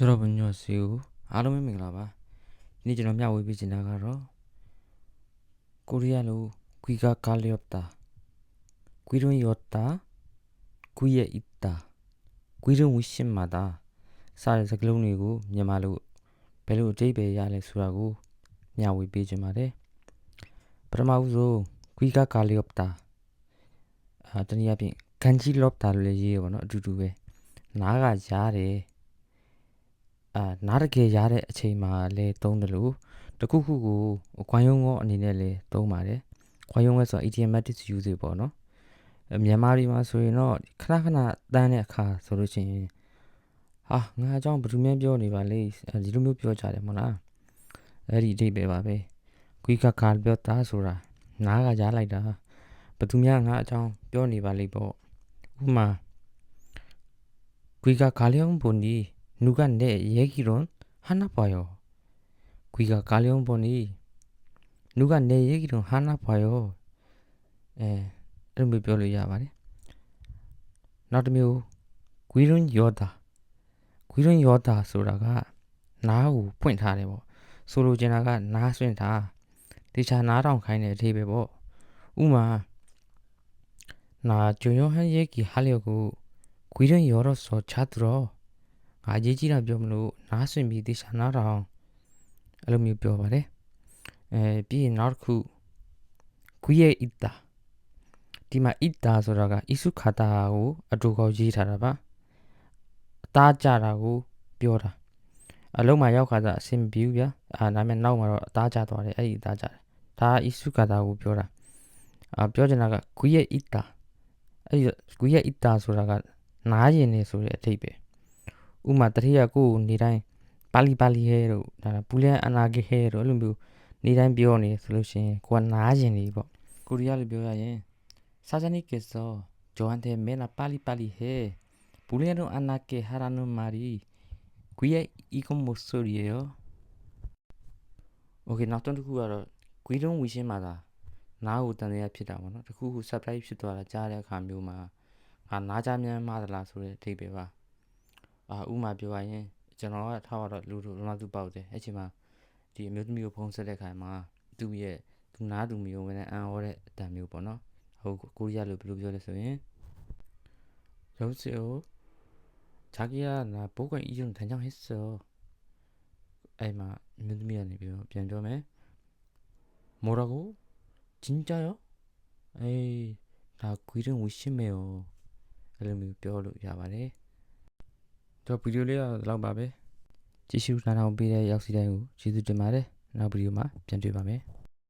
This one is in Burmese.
ကျွန်တော်ပညောစီကိုအားလုံးပဲမင်္ဂလာပါဒီနေ့ကျွန်တော်မျှဝေပေးချင်တာကတော့ကိုရီးယားလိုကွီကာကာလျော့တာကွီရွန်ယော့တာကွီရဲ့အီတာကွီရွန်ဝရှင်မာတာစတဲ့စကားလုံးတွေကိုမြန်မာလိုဘယ်လိုအတိတ်ပဲရလဲဆိုတာကိုမျှဝေပေးချင်ပါတယ်ပထမဦးဆုံးကွီကာကာလျော့တာအာတနည်းအားဖြင့်ကန်ဂျီလော့တာလို့လည်းရေးရပါတော့အတူတူပဲနားကရားတယ် အာနားတကယ်ရတဲ့အချိန်မှာလဲသုံးတယ်လို့တခုခုကိုခွိုင်းယုံကောအနေနဲ့လဲသုံးပါတယ်ခွိုင်းယုံကဆိုတာ idiomatic use ပေါ့နော်အမြန်မာပြည်မှာဆိုရင်တော့ခဏခဏတန်းတဲ့အခါဆိုလို့ရှိရင်ဟာငါအကြောင်းဘယ်သူမှပြောနေပါလေအဲဒီလိုမျိုးပြောကြတယ်မဟုတ်လားအဲ့ဒီအဓိပ္ပာယ်ပါပဲကွီကကာပြောတာဆိုတာနားကကြားလိုက်တာဘယ်သူများငါအကြောင်းပြောနေပါလိမ့်ပေါ့ဥပမာကွီကကာလျောင်းဘုန်ဒီ 누가 내 얘기론 하나 봐요. 귀가 갈려온 보니 누가 내 얘기론 하나 봐요. 에, အဲ့လိုမျိုးပြောလို့ရပါတယ်။နောက်တစ်မျိုးဂွီရွန်ယောတာဂွီရွန်ယောတာဆိုတာကနားကိုဖွင့်ထားတယ်ပေါ့။ဆိုလိုချင်တာကနားဆွင့်တာတေချာနားတောင်ခိုင်းတဲ့အသေးပဲပေါ့။ဥမာနာ조용한얘기하려고귀를열어서자들어 ငါအရေးကြီးတာပြောမလို့နားဆွင့်ပြီးတေချာနားထောင်အဲ့လိုမျိုးပြောပါတယ်အဲပြီးရင်နောက်တစ်ခုကွီရဲ့အီတာဒီမှာအီတာဆိုတာကဣစုခါတာကိုအတူကောက်ရေးထားတာပါအသားကြတာကိုပြောတာအလုံးမှာရောက်ခါတာအဆင်ပြေဘူးဗျာအာဒါပေမဲ့နောက်မှာတော့အသားကြသွားတယ်အဲ့ဒီအသားကြတယ်ဒါဣစုခါတာကိုပြောတာအာပြောချင်တာကကွီရဲ့အီတာအဲ့ဒီကွီရဲ့အီတာဆိုတာကနားရင်နေဆိုတဲ့အထိပ္ပယ် ဥမာတတိယကိုနေတိုင်းပါလီပါလီဟဲတို့ဒါပူလန်အနာဂေဟဲတို့အဲ့လိုမျိုးနေတိုင်းပြောနေဆိုလို့ရှိရင်ကိုကနားရင်နေပေါ့ကိုရီးယားလိုပြောရရင်စာဇနိကေဆောဂျိုဟန်တဲ့မဲလာပါလီပါလီဟဲပူလန်တို့အနာကေဟာရနုမာရီကွီယအီကွန်မိုဆိုရီယောโอเคနောက်တစ်ခုကတော့ Guidon Vision မှာသာနားကိုတန်တရားဖြစ်တာပေါ့နော်တခုခု surprise ဖြစ်သွားတာကြားတဲ့အခါမျိုးမှာငါနားကြမြန်းမသလားဆိုတဲ့အဓိပ္ပာယ်ပါ အာဥမာပြောရရင်ကျွန်တော်ကထားတော့လူလူလုံးဝသူပေါက်တယ်အဲ့ချိန်မှာဒီအမျိုးသမီးကိုဖုန်းဆက်တဲ့ခါမှာသူ့ရဲ့သူနားသူမျိုးဝင်တဲ့အန်ဟောတဲ့အတန်မျိုးပေါ့နော်ဟုတ်ကိုရီးယားလိုဘယ်လိုပြောလဲဆိုရင်여보세요 자기야 나 보고 이전 단장했어အဲ့မှာအမျိုးသမီးကနေပြီးတော့ပြန်ပြောမယ်뭐라고 진짜요 에이 나 귀는 의심해요အဲ့လိုမျိုးပြောလို့ရပါတယ် တော့ဗီဒီယိုလေးကတော့ဒီလောက်ပါပဲကြည့်ရှုနားထောင်ပေးတဲ့ရောက်စီတိုင်းကိုကျေးဇူးတင်ပါတယ်နောက်ဗီဒီယိုမှာပြန်တွေ့ပါမယ်